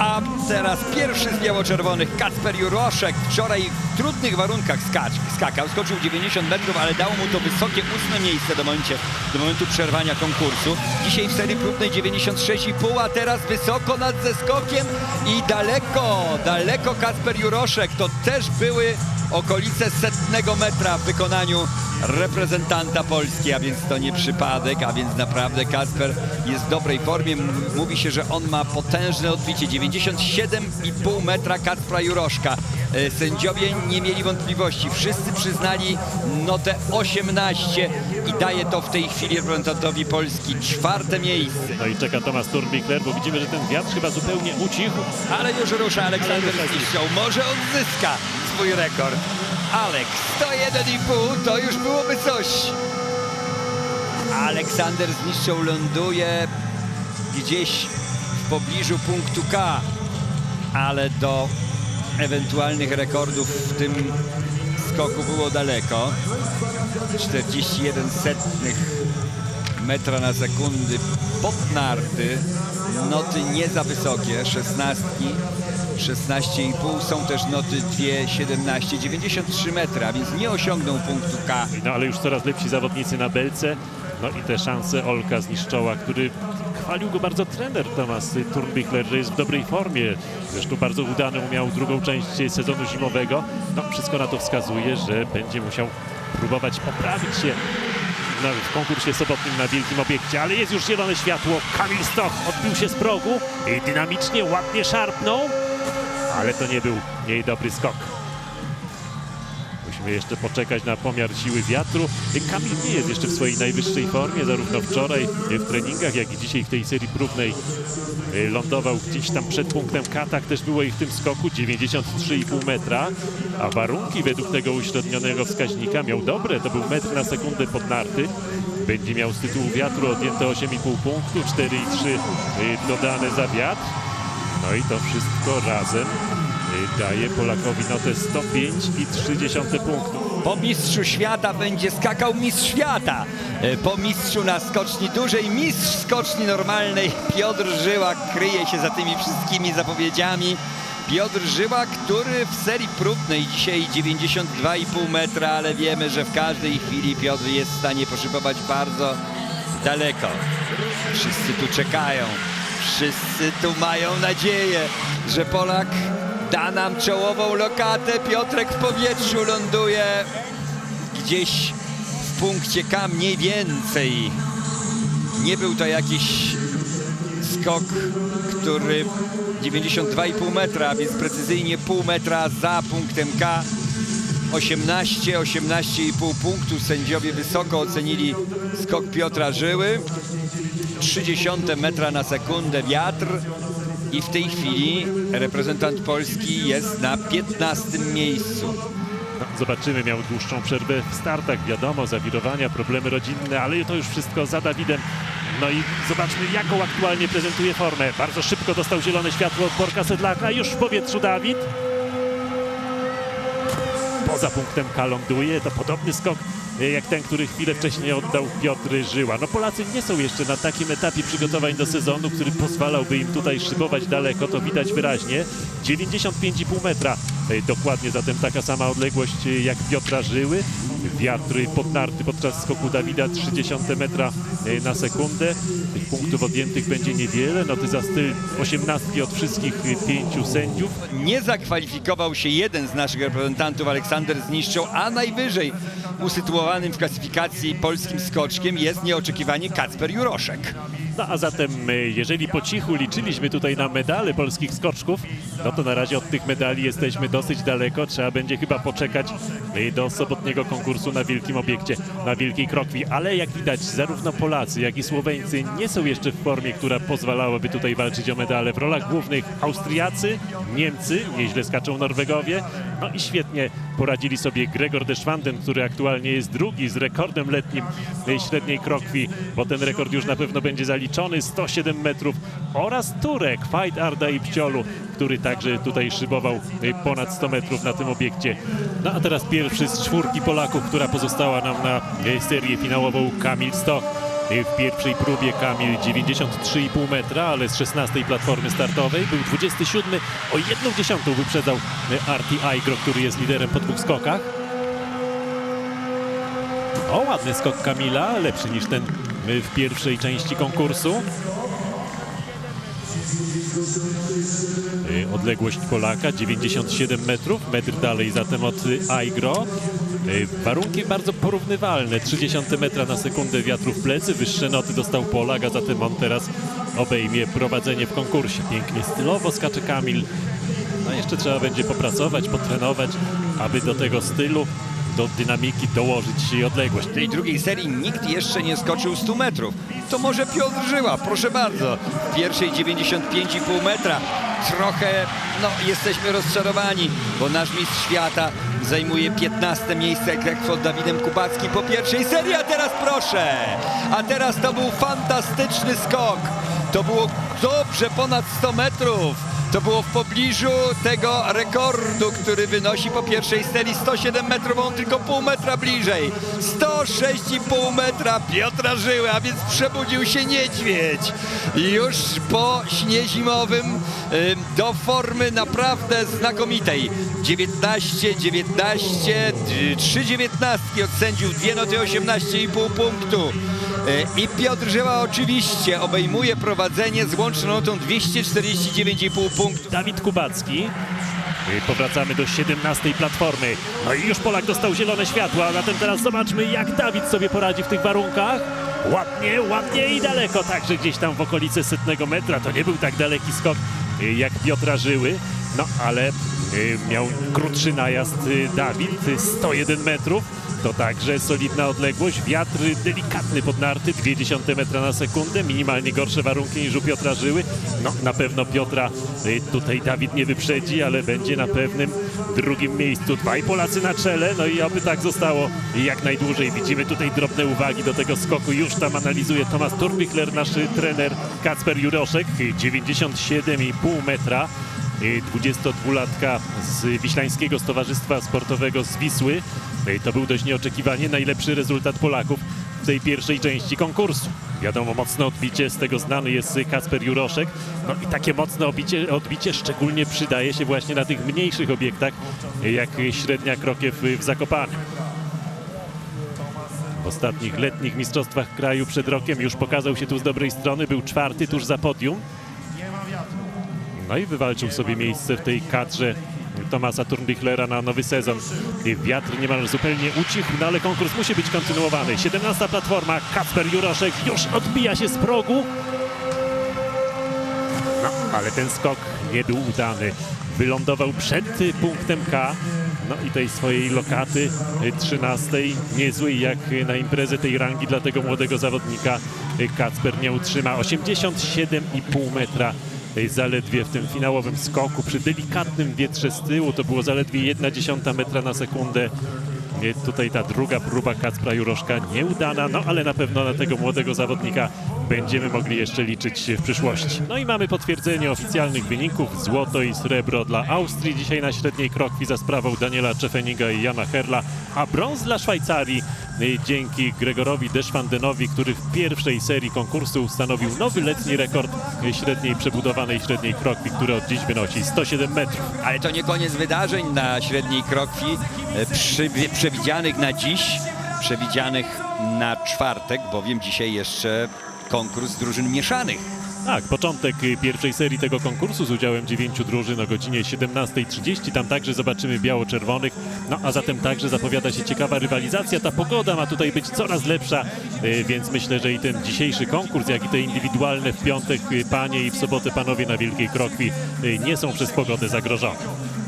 A teraz pierwszy z biało-czerwonych, Kacper Juroszek. Wczoraj w trudnych warunkach skacz, skakał, skoczył 90 metrów, ale dało mu to wysokie ósme miejsce do, momencie, do momentu przerwania konkursu. Dzisiaj w serii próbnej 96,5, a teraz wysoko nad zeskokiem i daleko, daleko Kacper Juroszek. To też były okolice setnego metra w wykonaniu reprezentanta Polski, a więc to nie przypadek, a więc naprawdę Kasper jest w dobrej formie. Mówi się, że on ma potężne odbicie, 97,5 metra Kacpra Juroszka. E, Sędziowie nie mieli wątpliwości, wszyscy przyznali notę 18 i daje to w tej chwili reprezentantowi Polski czwarte miejsce. No i czeka Tomasz Turbichler, bo widzimy, że ten wiatr chyba zupełnie ucichł. Ale już rusza Aleksander Zniszczał. Może odzyska swój rekord. Alek, 101,5 to już byłoby coś. Aleksander Zniszczał ląduje gdzieś w pobliżu punktu K, ale do ewentualnych rekordów w tym skoku było daleko. 41 setnych metra na sekundy pod narty. Noty nie za wysokie, 16, 16,5 są też noty 2,17, 93 metra, więc nie osiągnął punktu K. No ale już coraz lepsi zawodnicy na belce. No i te szanse Olka zniszczoła, który chwalił go bardzo trener Tomasz Turbichler, że jest w dobrej formie. Zresztą bardzo udaną miał drugą część sezonu zimowego. No wszystko na to wskazuje, że będzie musiał próbować poprawić się no, w konkursie sobotnim na wielkim obiekcie, ale jest już zielone światło. Kamil Stoch odbił się z progu i dynamicznie, ładnie szarpnął, ale to nie był jej dobry skok. Musimy jeszcze poczekać na pomiar siły wiatru. Kamil nie jest jeszcze w swojej najwyższej formie, zarówno wczoraj w treningach, jak i dzisiaj w tej serii próbnej lądował gdzieś tam przed punktem K, tak też było i w tym skoku 93,5 metra, a warunki według tego uśrednionego wskaźnika miał dobre, to był metr na sekundę pod narty. Będzie miał z tytułu wiatru odjęte 8,5 punktu, 4,3 y, dodane za wiatr. No i to wszystko razem y, daje Polakowi notę 105,3 punktu. Po mistrzu świata będzie skakał mistrz świata. E, Po mistrzu na skoczni dużej, mistrz skoczni normalnej. Piotr Żyła kryje się za tymi wszystkimi zapowiedziami. Piotr Żyła, który w serii próbnej dzisiaj 92,5 metra, ale wiemy, że w każdej chwili Piotr jest w stanie poszybować bardzo daleko. Wszyscy tu czekają. Wszyscy tu mają nadzieję, że Polak da nam czołową lokatę. Piotrek w powietrzu ląduje gdzieś w punkcie K mniej więcej. Nie był to jakiś skok, który 92,5 metra, więc precyzyjnie pół metra za punktem K. 18, 18,5 punktu. Sędziowie wysoko ocenili skok Piotra Żyły. 30 metra na sekundę wiatr i w tej chwili reprezentant Polski jest na 15 miejscu. Zobaczymy, miał dłuższą przerwę w startach, wiadomo, zawirowania, problemy rodzinne, ale to już wszystko za Dawidem. No i zobaczmy, jaką aktualnie prezentuje formę. Bardzo szybko dostał zielone światło od Borka Sedlaka, już w powietrzu Dawid. Poza punktem K ląduje, to podobny skok jak ten, który chwilę wcześniej oddał Piotr Żyła. No Polacy nie są jeszcze na takim etapie przygotowań do sezonu, który pozwalałby im tutaj szybować daleko, to widać wyraźnie. 95,5 metra, e, dokładnie zatem taka sama odległość e, jak Piotra Żyły. Wiatr podnarty podczas skoku Dawida 30 metra e, na sekundę. Tych punktów odjętych będzie niewiele, noty za styl 18 od wszystkich e, pięciu sędziów. Nie zakwalifikował się jeden z naszych reprezentantów, Aleksander Zniszczą, a najwyżej usytuowanym w klasyfikacji polskim skoczkiem jest nieoczekiwanie Kacper Juroszek. A zatem, e, jeżeli po cichu liczyliśmy tutaj na medale polskich skoczków, no to na razie od tych medali jesteśmy dosyć daleko. Trzeba będzie chyba poczekać e, do sobotniego konkursu na wielkim obiekcie, na Wielkiej Krokwi. Ale jak widać, zarówno Polacy, jak i Słoweńcy nie są jeszcze w formie, która pozwalałaby tutaj walczyć o medale. W rolach głównych Austriacy, Niemcy, nieźle skaczą Norwegowie, no i świetnie poradzili sobie Gregor Deschwanden, który aktualnie jest drugi z rekordem letnim średniej krokwi, bo ten rekord już na pewno będzie zaliczony, 107 metrów oraz Turek, Fight Arda i Pciolu, który także tutaj szybował y, ponad 100 metrów na tym obiekcie. No a teraz pierwszy z czwórki Polaków, która pozostała nam na y, serię finałową, Kamil Stoch. W pierwszej próbie Kamil 93,5 metra, ale z 16 platformy startowej był 27. O jedną dziesiątą wyprzedzał y, Arti Aigro, który jest liderem po dwóch skokach. O, ładny skok Kamila, lepszy niż ten y, w pierwszej części konkursu. Y, Odległość Polaka 97 metrów, metr dalej zatem od Aigro. Y, Warunki bardzo porównywalne, 30 metra na sekundę wiatru w plecy, wyższe noty dostał Polak, a zatem on teraz obejmie prowadzenie w konkursie. Pięknie stylowo skacze Kamil. No jeszcze trzeba będzie popracować, potrenować, aby do tego stylu, do dynamiki dołożyć jej odległość. W tej drugiej serii nikt jeszcze nie skoczył 100 metrów. To może Piotr Żyła, proszę bardzo. W pierwszej 95,5 metra. Trochę, no, jesteśmy rozczarowani, bo nasz mistrz świata zajmuje 15 miejsce jak pod Dawidem Kubackim po pierwszej serii, a teraz proszę! A teraz to był fantastyczny skok. To było dobrze ponad 100 metrów. To było w pobliżu tego rekordu, który wynosi po pierwszej serii 107 metrów, on tylko pół metra bliżej. 106,5 metra Piotra Żyły, a więc przebudził się niedźwiedź. Już po śnie zimowym ym, do formy naprawdę znakomitej. 19, 19, 3 dziewiętnastki od sędziów, dwie noty 18,5 punktu. I Piotr Żyła oczywiście obejmuje prowadzenie z łączną notą 249,5 punktu. Dawid Kubacki. Powracamy do 17 platformy. No i już Polak dostał zielone światło, a zatem teraz zobaczmy, jak Dawid sobie poradzi w tych warunkach. Ładnie, ładnie i daleko, także gdzieś tam w okolicy setnego metra. To nie był tak daleki skok y, jak Piotra Żyły, no ale miał krótszy najazd y, Dawid, y, 101 metrów. To także solidna odległość, wiatr delikatny pod narty, 0,2 metra na sekundę, minimalnie gorsze warunki niż u Piotra Żyły. No na pewno Piotra y, tutaj Dawid nie wyprzedzi, ale będzie na pewnym drugim miejscu. Dwaj Polacy na czele, no i oby tak zostało jak najdłużej. Widzimy tutaj drobne uwagi do tego skoku, już tam analizuje Tomasz Turbichler, nasz trener Kacper Juroszek, 97,5 metra. Y, 22-latka z Wiślańskiego Stowarzystwa Sportowego z Wisły. To był dość nieoczekiwanie najlepszy rezultat Polaków w tej pierwszej części konkursu. Wiadomo, mocne odbicie, z tego znany jest Kacper Juroszek. No i takie mocne odbicie, odbicie szczególnie przydaje się właśnie na tych mniejszych obiektach, jak średnia krokiew w Zakopanem. W ostatnich letnich mistrzostwach kraju przed rokiem już pokazał się tu z dobrej strony, był czwarty tuż za podium. No i wywalczył sobie miejsce w tej kadrze Tomasa Turnbichlera na nowy sezon. Wiatr niemal zupełnie ucichł, no ale konkurs musi być kontynuowany. 17 platforma, Kacper Juroszek już odbija się z progu. No, ale ten skok nie był udany. Wylądował przed punktem K. No i tej swojej lokaty y, 13, niezłej jak na imprezę tej rangi dla tego młodego zawodnika Kacper nie utrzyma. 87,5 metra zaledwie w tym finałowym skoku przy delikatnym wietrze z tyłu. To było zaledwie 1,1 metra na sekundę. Tutaj ta druga próba Kacpra Juroszka nieudana, no ale na pewno na tego młodego zawodnika będziemy mogli jeszcze liczyć w przyszłości. No i mamy potwierdzenie oficjalnych wyników. Złoto i srebro dla Austrii dzisiaj na średniej krokwi za sprawą Daniela Czefeniga i Jana Herla, a brąz dla Szwajcarii y, dzięki Gregorowi Deschwandenowi, który w pierwszej serii konkursu ustanowił nowy letni rekord y, średniej przebudowanej średniej krokwi, który od dziś wynosi 107 metrów. Ale to nie koniec wydarzeń na średniej krokwi e, przy, przewidzianych na dziś, przewidzianych na czwartek, bowiem dzisiaj jeszcze konkurs drużyn mieszanych. Tak, początek pierwszej serii tego konkursu z udziałem dziewięciu drużyn o godzinie 17.30. Tam także zobaczymy biało-czerwonych. No a zatem także zapowiada się ciekawa rywalizacja. Ta pogoda ma tutaj być coraz lepsza, y, więc myślę, że i ten dzisiejszy konkurs, jak i te indywidualne w piątek y, panie i w sobotę panowie na Wielkiej Krokwi y, nie są przez pogodę zagrożone.